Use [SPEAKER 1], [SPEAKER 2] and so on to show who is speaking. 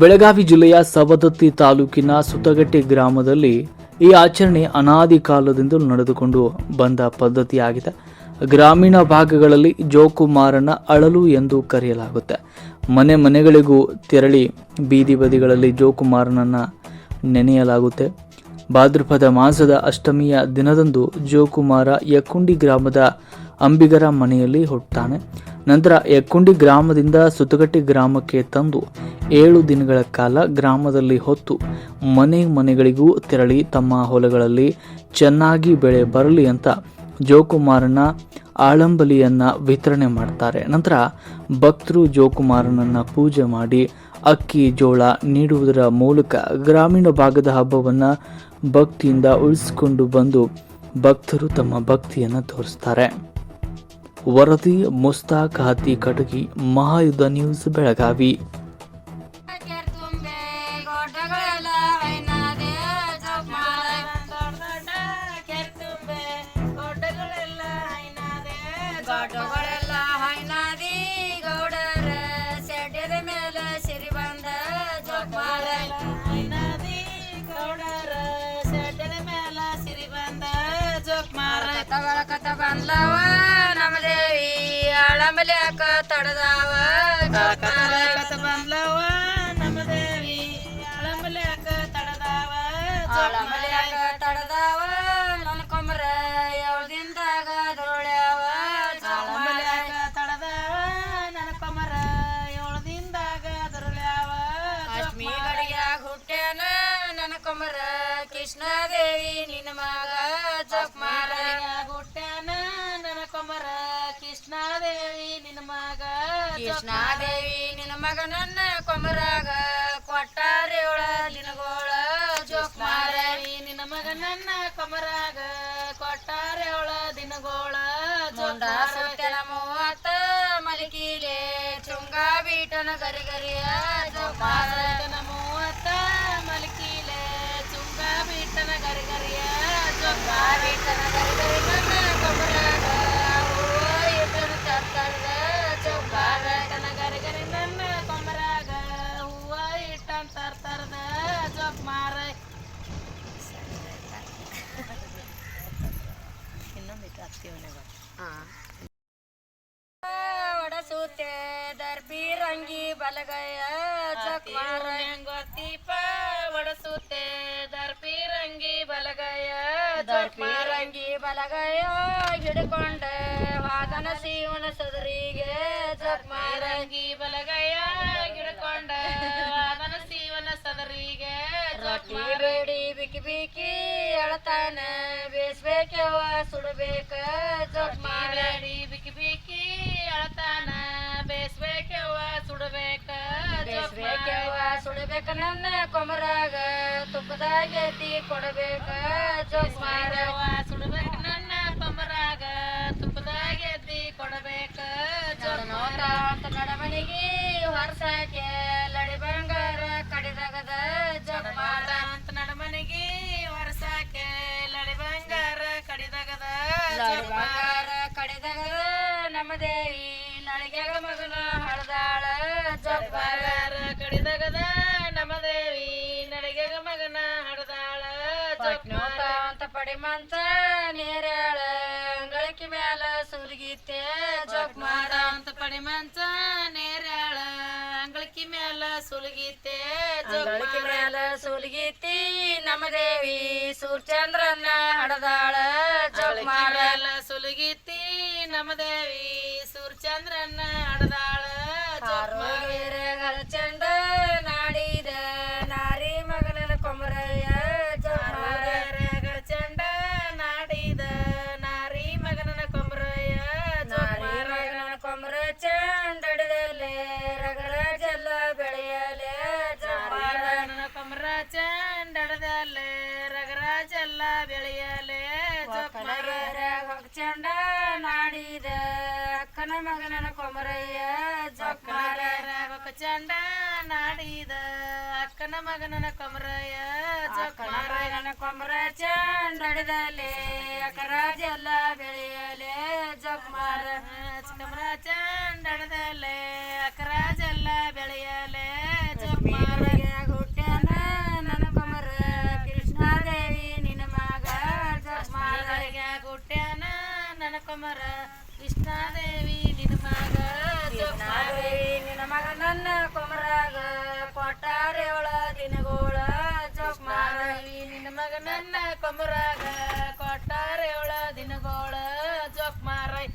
[SPEAKER 1] ಬೆಳಗಾವಿ ಜಿಲ್ಲೆಯ ಸವದತ್ತಿ ತಾಲೂಕಿನ ಸುತ್ತಗಟ್ಟೆ ಗ್ರಾಮದಲ್ಲಿ ಈ ಆಚರಣೆ ಅನಾದಿ ಕಾಲದಿಂದಲೂ ನಡೆದುಕೊಂಡು ಬಂದ ಪದ್ಧತಿಯಾಗಿದೆ. ಗ್ರಾಮೀಣ ಭಾಗಗಳಲ್ಲಿ ಜೋಕುಮಾರನ ಅಳಲು ಎಂದು ಕರೆಯಲಾಗುತ್ತೆ. ಮನೆ ಮನೆಗಳಿಗೂ ತೆರಳಿ ಬೀದಿ ಬದಿಗಳಲ್ಲಿ ಜೋಕುಮಾರನನ್ನು ನೆನೆಯಲಾಗುತ್ತೆ. ಭಾದ್ರಪದ ಮಾಸದ ಅಷ್ಟಮಿಯ ದಿನದಂದು ಜೋಕುಮಾರ ಯಕ್ಕುಂಡಿ ಗ್ರಾಮದ ಅಂಬಿಗರ ಮನೆಯಲ್ಲಿ ಹುಟ್ಟುತ್ತಾನೆ ನಂತರ ಯಕ್ಕುಂಡಿ ಗ್ರಾಮದಿಂದ ಸುತಗಟ್ಟಿ ಗ್ರಾಮಕ್ಕೆ ತಂದು ಏಳು ದಿನಗಳ ಕಾಲ ಗ್ರಾಮದಲ್ಲಿ ಹೊತ್ತು ಮನೆ ಮನೆಗಳಿಗೂ ತೆರಳಿ ತಮ್ಮ ಹೊಲಗಳಲ್ಲಿ ಚೆನ್ನಾಗಿ ಬೆಳೆ ಬರಲಿ ಅಂತ ಜೋಕುಮಾರನ ಆಳಂಬಲಿಯನ್ನ ವಿತರಣೆ ಮಾಡ್ತಾರೆ. ನಂತರ ಭಕ್ತರು ಜೋಕುಮಾರನನ್ನ ಪೂಜೆ ಮಾಡಿ ಅಕ್ಕಿ, ಜೋಳ ನೀಡುವುದರ ಮೂಲಕ ಗ್ರಾಮೀಣ ಭಾಗದ ಹಬ್ಬವನ್ನ ಭಕ್ತಿಯಿಂದ ಉಳಿಸಿಕೊಂಡು ಬಂದು ಭಕ್ತರು ತಮ್ಮ ಭಕ್ತಿಯನ್ನು ತೋರಿಸ್ತಾರೆ. ವರದಿ ಮುಸ್ತಾಕ್ ಹತ್ತಿ ಕಟಗಿ ಮಹಾಯುದ್ಧ ನ್ಯೂಸ್ ಬೆಳಗಾವಿ
[SPEAKER 2] ತುಂಬೆ ಗೋಟಗಳೆಲ್ಲ ಹೈನಾದೆ ಜೋಪಾನ ದೊಡ್ಡ ದೊಡ್ಡ ಕೆರ್ತುಂಬೆ ಗೋಟಗಳೆಲ್ಲ ಹೈನಾದೆ ಗೋಟಗಳೆಲ್ಲ ಹೈನಾದಿ ಗೌಡರ ಸೆಡ್ಯದ ಮೇಲೆ ಸಿರಿ ಬಂದ ಜೋಪಾನ ಹೈನಾದಿ ಗೌಡರ ಸೆಡ್ಯದ ಮೇಲೆ ಸಿರಿ ಬಂದ ಜೋಕ್ಮಾರ ತಗೊಳಕತ್ತ ಬಂದ್ಲವ ನಮ್ಮ ಆಳಂಬಲ್ಯಾಕ ತಡದಾವ. ಕತ ಬಂದ್ಲವ ನಮ್ಮ ದೇವಿ. ತಡದಾವ. ಆಳಂಬಲ್ಯಾಕ ತಡದಾವ. ನನ್ನ ಕೊಮರ ಯಾವ್ದಿಂದಾಗ ದೊಳ್ಯಾವ ಆಳಂಬಲ್ಯಾಕ ತಡದಾವ. ನನ್ನ ಕೊಮರ ದಿನದಾಗ ದೊರಳ್ಯಾವ. ಅಷ್ಟ್ಮಿ ಗಡಿಯಾಗ ಹುಟ್ಟ್ಯಾನ. ನನ್ನ ಕೊಮರ ಕೃಷ್ಣಾದೇವಿ ನಿನ್ನ ಮಗ. ಜಪ್ಮಾರ ಹುಟ್ಟ್ಯಾನ. ಕೃಷ್ಣಾದೇವಿ ನಿನ್ನ ಮಗನನ್ನ ಕೊಮರಾಗ ಕೊಟ್ಟಾರೇವಳ ನಿನಗೋಳ ಜೋಕ್ಮಾರವಿ ನಿನ್ನ ಮಗನನ್ನ ಕೊಮರಾಗ ಕೊಟ್ಟಾರೇವಳ ದಿನಗೋಳ. ಜೋಂಡ ಸುತ್ತನ ಮೂವತ್ತ ಮಲಿಕೀಲೆ ಚುಂಗ ಬೀಟನ ಗರಿ ಗರಿಯ ಜೋಕ್ಮಾರನ ಒಡಸೂತೆ ದರ್ಬಿ ರಂಗಿ ಬಲಗಯ ಜಕ್ಮಾರ ಗೊತ್ತೀಪ ಒಡಸೂತೆ ದರ್ಬಿ ರಂಗಿ ಬಲಗಯ ರಂಗಿ ಬಲಗಯ ಹಿಡ್ಕೊಂಡ ವಾದನ ಸೀವನ ಸದರಿಗೆ ಜಕ್ಮಾರಂಗಿ ಬಲಗಯ ಹಿಡ್ಕೊಂಡ ವಾದನ ಸೀವನ ಸದರಿಗೆ ಬೇಡಿ ಬಿಕಿ ಬಿಕಿ ಎಳತಾನೆ ಬೇಸ್ಬೇಕವ ಸುಡಬೇಕ ಜಕ್ಮಾರಡಿ ಬಿಕಿ ಬಿಕಿ ಅಳತಾನ. ಬೇಸ್ಬೇಕವ್ವ ಸುಡಬೇಕ ಬೇಸ್ಬೇಕವ್ವ ಸುಡಬೇಕ ನನ್ನ ಕೊಮರಾಗ. ತುಪ್ಪದಾಗ ಎತ್ತಿ ಕೊಡಬೇಕ ಜೋಸ್ಮಾರವ ಸುಡಬೇಕ ನನ್ನ ಕೊಮರಾಗ. ತುಪ್ಪದಾಗ ಎತ್ತಿ ಕೊಡಬೇಕ ನೋಟ ಅಂತ ನಡಮಣಿಗೆ ವರ್ಷಕ್ಕೆ ಮಗನ ಹಳದಾಳ ಜಪ್ಪಾರ ಕಡಿದಗದ ನಮ್ಮ ದೇವಿ ನಳಿಗ್ಯಾಗ ಮಗನ ಹಳದಾಳ ಜಪ್ಪಾರ ಅಂತ ಪಡಿಮಂತ ನೇರ್ಯಾಳ. ಅಂಗಳಕ್ಕಿ ಮ್ಯಾಲ ಸುಲ್ಗಿತ್ತೆ ಜಪ್ ಅಂತ ಪಡಿಮಂತ ನೇರ್ಯಾಳ. ಅಂಗಳಕಿ ಮ್ಯಾಲ ಸುಲಗೀತೆ ಜಪ್ಮಾರ ಮ್ಯಾಲ ಸುಲಗೀತಿ ನಮ್ಮ ದೇವಿ ಹಡದಾಳ ಹಡದಾಳ ಮಾಡಲ ಸುಲ್ಗಿತ್ತಿ ನಮ್ಮ ದೇವಿ ಸೂರ್ಚಂದ್ರನ ಹಡದಾಳ ಚಂಡ ನಾಡಿದ ನಾರಿ ಮಗನ ಕೊಮರಯ್ಯ ಚಂಡ ನಾಡಿದ ನಾರಿ ಮಗನ ಕೊಮರಯ್ಯ ನಾರಿ ಮಗನ ಕೊಮರ ಚಂಡಡದಲೆ ರಗರಾಜೆಲ್ಲ ಬೆಳೆಯಲೆ ಜಪಾರನ ಕೊಮರ ಚಂಡಡದಲೆ ರಗರಾಜೆಲ್ಲ ಬೆಳೆಯಲೆ ಚಂಡ ನಾಡಿದ ಅಕ್ಕನ ಮಗನ ಕೊಮರಯ್ಯ ಜೊಕ್ಕಮಾರ ಚಂಡ ನಾಡಿದ ಅಕ್ಕನ ಮಗನ ಕೊಮರಯ್ಯ ಜಪಾರನ ಕೊಮರ ಚಂಡಡದಲೆ ಅಕ್ಕರಾಜೆಲ್ಲ ಬೆಳೆಯಲೆ ಜೊಕ್ಕಮಾರ ಕಮರ ಚಂಡಡದಲೆ ಅಕ್ಕರಾಜೆಲ್ಲ ಕೊಮರ. ಕೃಷ್ಣಾದೇವಿ ನಿನ್ನ ಮಗ ಜೋಕ್ಮಾರವಿ ನಿನ್ನ ಮಗ ನನ್ನ ಕೊಮರಾಗ. ಕೊಟ್ಟಾರೆ ಒಳ ದಿನಗೋಳ ಜೋಕ್ಮಾರವಿ ನಿನ್ನ ಮಗ ನನ್ನ ಕೊಮರಾಗ. ಕೊಟ್ಟಾರೆ ಒಳ ದಿನಗೋಳ ಜೋಕ್ಮಾರೈ